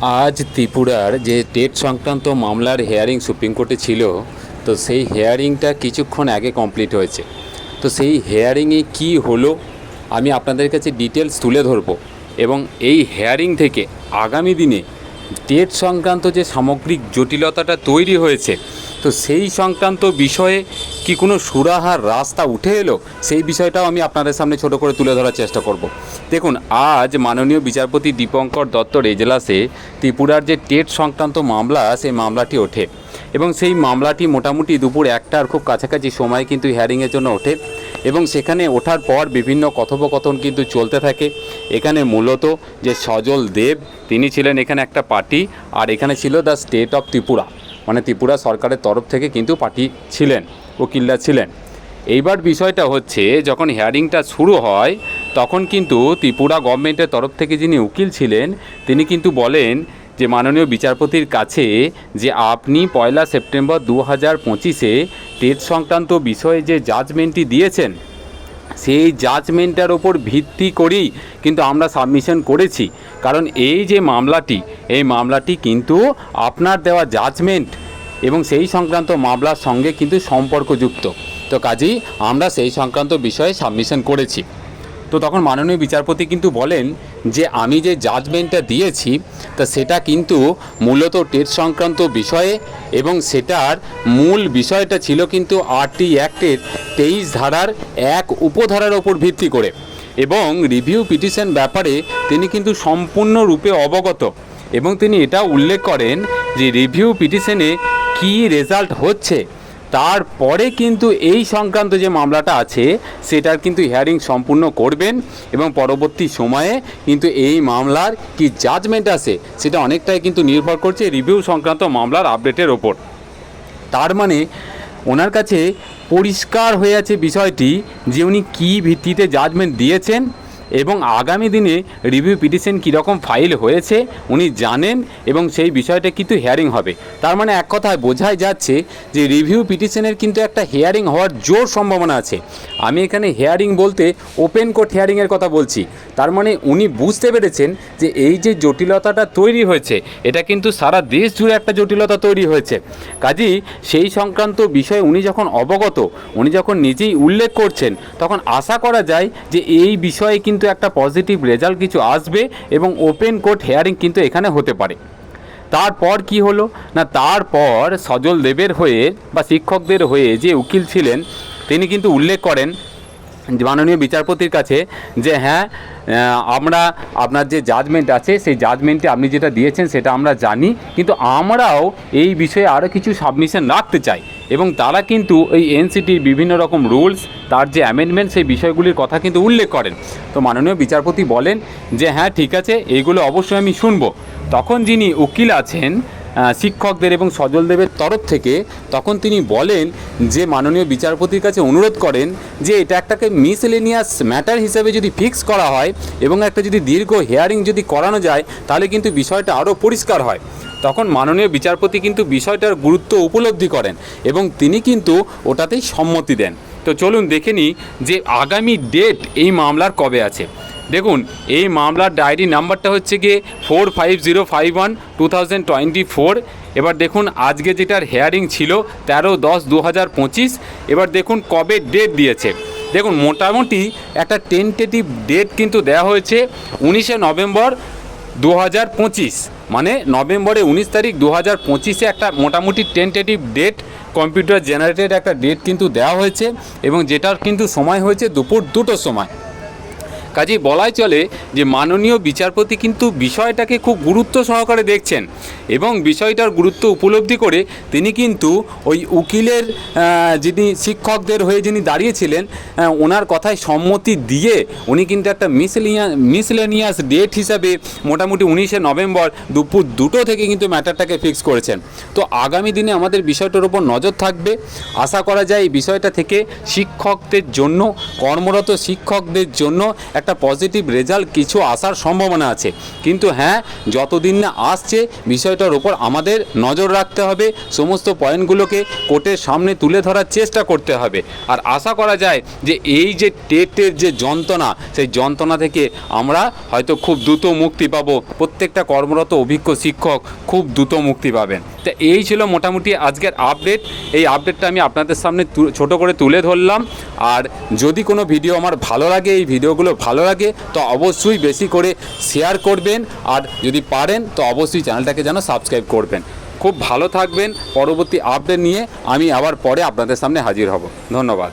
আজ ত্রিপুরার যে টেট সংক্রান্ত মামলার হেয়ারিং সুপ্রিম কোর্টে ছিল, তো সেই হেয়ারিংটা কিছুক্ষণ আগে কমপ্লিট হয়েছে। তো সেই হেয়ারিংয়ে কি হলো, আমি আপনাদের কাছে ডিটেলস তুলে ধরবো। এবং এই হেয়ারিং থেকে আগামী দিনে টেট সংক্রান্ত যে সামগ্রিক জটিলতাটা তৈরি হয়েছে, তো সেই সংক্রান্ত বিষয়ে কি কোনো সুরাহার রাস্তা উঠে এলো? সেই বিষয়টাও আমি আপনাদের সামনে ছোট করে তুলে ধরার চেষ্টা করব। দেখুন, আজ মাননীয় বিচারপতি দীপঙ্কর দত্তর এজলাসে ত্রিপুরার যে টেট সংক্রান্ত মামলা, সেই মামলাটি ওঠে। এবং সেই মামলাটি মোটামুটি দুপুর একটার খুব কাছাকাছি সময় কিন্তু হিয়ারিংয়ের জন্য ওঠে। এবং সেখানে ওঠার পর বিভিন্ন কথোপকথন কিন্তু চলতে থাকে। এখানে মূলত যে সজল দেব, তিনি ছিলেন এখানে একটা পার্টি, আর এখানে ছিল দ্য স্টেট অফ ত্রিপুরা। মানে ত্রিপুরা সরকারের তরফ থেকে কিন্তু পার্টি ছিলেন উকিলরা ছিলেন। এইবার বিষয়টা হচ্ছে, যখন হিয়ারিংটা শুরু হয়, তখন কিন্তু ত্রিপুরা গভর্নমেন্টের তরফ থেকে যিনি উকিল ছিলেন, তিনি কিন্তু বলেন যে মাননীয় বিচারপতির কাছে যে আপনি পয়লা সেপ্টেম্বর দু হাজার পঁচিশে টেট সংক্রান্ত বিষয়ে যে জাজমেন্টটি দিয়েছেন সেই জাজমেন্টটার ওপর ভিত্তি করেই কিন্তু আমরা সাবমিশন করেছি। কারণ এই যে মামলাটি, এই মামলাটি কিন্তু আপনার দেওয়া জাজমেন্ট এবং সেই সংক্রান্ত মামলার সঙ্গে কিন্তু সম্পর্কযুক্ত। তো কাজেই আমরা সেই সংক্রান্ত বিষয়ে সাবমিশন করেছি। তো তখন মাননীয় বিচারপতি কিন্তু বলেন যে আমি যে জাজমেন্টটা দিয়েছি, তা সেটা কিন্তু মূলত টেট সংক্রান্ত বিষয়ে এবং সেটার মূল বিষয়টা ছিল কিন্তু আরটি অ্যাক্টের তেইশ ধারার এক উপধারার ওপর ভিত্তি করে এবং রিভিউ পিটিশন ব্যাপারে তিনি কিন্তু সম্পূর্ণরূপে অবগত এবং তিনি এটা উল্লেখ করেন যে রিভিউ পিটিশনে কী রেজাল্ট হচ্ছে। তারপরে কিন্তু এই সংক্রান্ত যে মামলাটা আছে, সেটার কিন্তু হিয়ারিং সম্পূর্ণ করবেন এবং পরবর্তী সময়ে কিন্তু এই মামলার কি জাজমেন্ট আছে, সেটা অনেকটাই কিন্তু নির্ভর করছে রিভিউ সংক্রান্ত মামলার আপডেটের ওপর। তার মানে ওনার কাছে পরিষ্কার হয়ে আছে বিষয়টি যে উনি কী ভিত্তিতে জাজমেন্ট দিয়েছেন এবং আগামী দিনে রিভিউ পিটিশন কীরকম ফাইল হয়েছে উনি জানেন এবং সেই বিষয়টা কিন্তু হিয়ারিং হবে। তার মানে এক কথায় বোঝাই যাচ্ছে যে রিভিউ পিটিশনের কিন্তু একটা হিয়ারিং হওয়ার জোর সম্ভাবনা আছে। আমি এখানে হিয়ারিং বলতে ওপেন কোর্ট হিয়ারিংয়ের কথা বলছি। তার মানে উনি বুঝতে পেরেছেন যে এই যে জটিলতাটা তৈরি হয়েছে, এটা কিন্তু সারা দেশ জুড়ে একটা জটিলতা তৈরি হয়েছে। কাজেই সেই সংক্রান্ত বিষয়ে উনি যখন অবগত, উনি যখন নিজেই উল্লেখ করছেন, তখন আশা করা যায় যে এই বিষয়ে কিন্তু একটা পজিটিভ রেজাল্ট কিছু আসবে এবং ওপেন কোর্ট হেয়ারিং কিন্তু এখানে হতে পারে। তারপর কি হলো? না, তারপর সজল দেবের হয়ে বা শিক্ষকদের হয়ে যে উকিল ছিলেন, তিনি কিন্তু উল্লেখ করেন মাননীয় বিচারপতির কাছে যে হ্যাঁ আমরা আপনার যে জাজমেন্ট আছে, সেই জাজমেন্টে আপনি যেটা দিয়েছেন সেটা আমরা জানি, কিন্তু আমরাও এই বিষয়ে আরও কিছু সাবমিশন রাখতে চাই। এবং তারা কিন্তু এই এনসিটির বিভিন্ন রকম রুলস তার যে অ্যামেন্ডমেন্ট সেই বিষয়গুলির কথা কিন্তু উল্লেখ করেন। তো মাননীয় বিচারপতি বলেন যে হ্যাঁ ঠিক আছে এইগুলো অবশ্যই আমি শুনব। তখন যিনি উকিল আছেন শিক্ষকদের এবং সজলদেবের তরফ থেকে তখন তিনি বলেন যে মাননীয় বিচারপতির কাছে অনুরোধ করেন যে এটা একটাকে মিসলেনিয়াস ম্যাটার হিসেবে যদি ফিক্স করা হয় এবং একটা যদি দীর্ঘ হেয়ারিং যদি করানো যায়, তাহলে কিন্তু বিষয়টা আরও পরিষ্কার হয়। তখন মাননীয় বিচারপতি কিন্তু বিষয়টার গুরুত্ব উপলব্ধি করেন এবং তিনি কিন্তু ওটাতেই সম্মতি দেন। তো চলুন দেখে নিই যে আগামী ডেট এই মামলার কবে আছে। দেখুন, এই মামলার ডায়েরি নাম্বারটা হচ্ছে গিয়ে four five zero five one two thousand twenty four এবার দেখুন, আজকে যেটার হেয়ারিং ছিল তেরো দশ দু হাজার পঁচিশ। এবার দেখুন কবে ডেট দিয়েছে। দেখুন, মোটামুটি একটা টেন্টেটিভ ডেট কিন্তু দেওয়া হয়েছে উনিশে নভেম্বর দু হাজার পঁচিশ। মানে নভেম্বরে উনিশ তারিখ দু হাজার পঁচিশে একটা মোটামুটি টেন্টেটিভ ডেট কম্পিউটার জেনারেটেড একটা ডেট কিন্তু দেওয়া হয়েছে এবং যেটার কিন্তু সময় হয়েছে দুপুর দুটোর সময়। কাজেই বলাই চলে যে মাননীয় বিচারপতি কিন্তু বিষয়টাকে খুব গুরুত্ব সহকারে দেখছেন এবং বিষয়টার গুরুত্ব উপলব্ধি করে তিনি কিন্তু ওই উকিলের যিনি শিক্ষকদের হয়ে যিনি দাঁড়িয়েছিলেন ওনার কথায় সম্মতি দিয়ে উনি কিন্তু একটা মিসলিয়া, মিসলেনিয়াস ডেট হিসাবে মোটামুটি উনিশে নভেম্বর দুপুর দুটো থেকে কিন্তু ম্যাটারটাকে ফিক্স করেছেন। তো আগামী দিনে আমাদের বিষয়টার উপর নজর থাকবে। আশা করা যায় এই বিষয়টা থেকে শিক্ষকদের জন্য, কর্মরত শিক্ষকদের জন্য একটা একটা পজিটিভ রেজাল্ট কিছু আসার সম্ভাবনা আছে। কিন্তু হ্যাঁ যতদিন না আসছে, বিষয়টার ওপর আমাদের নজর রাখতে হবে। সমস্ত পয়েন্টগুলোকে কোর্টের সামনে তুলে ধরার চেষ্টা করতে হবে। আর আশা করা যায় যে এই যে টেটের যে যন্ত্রণা, সেই যন্ত্রণা থেকে আমরা হয়তো খুব দ্রুত মুক্তি পাবো। প্রত্যেকটা কর্মরত অভিজ্ঞ শিক্ষক খুব দ্রুত মুক্তি পাবেন। তো এই ছিল মোটামুটি আজকের আপডেট এই আপডেটটা আমি আপনাদের সামনে ছোট করে তুলে ধরলাম। আর যদি কোনো ভিডিও আমার ভালো লাগে, এই ভিডিওগুলো ভালো লাগে, তো অবশ্যই বেশি করে শেয়ার করবেন। আর যদি পারেন, তো অবশ্যই চ্যানেলটাকে যেন সাবস্ক্রাইব করবেন। খুব ভালো থাকবেন। পরবর্তী আপডেট নিয়ে আমি আবার পরে আপনাদের সামনে হাজির হব। ধন্যবাদ।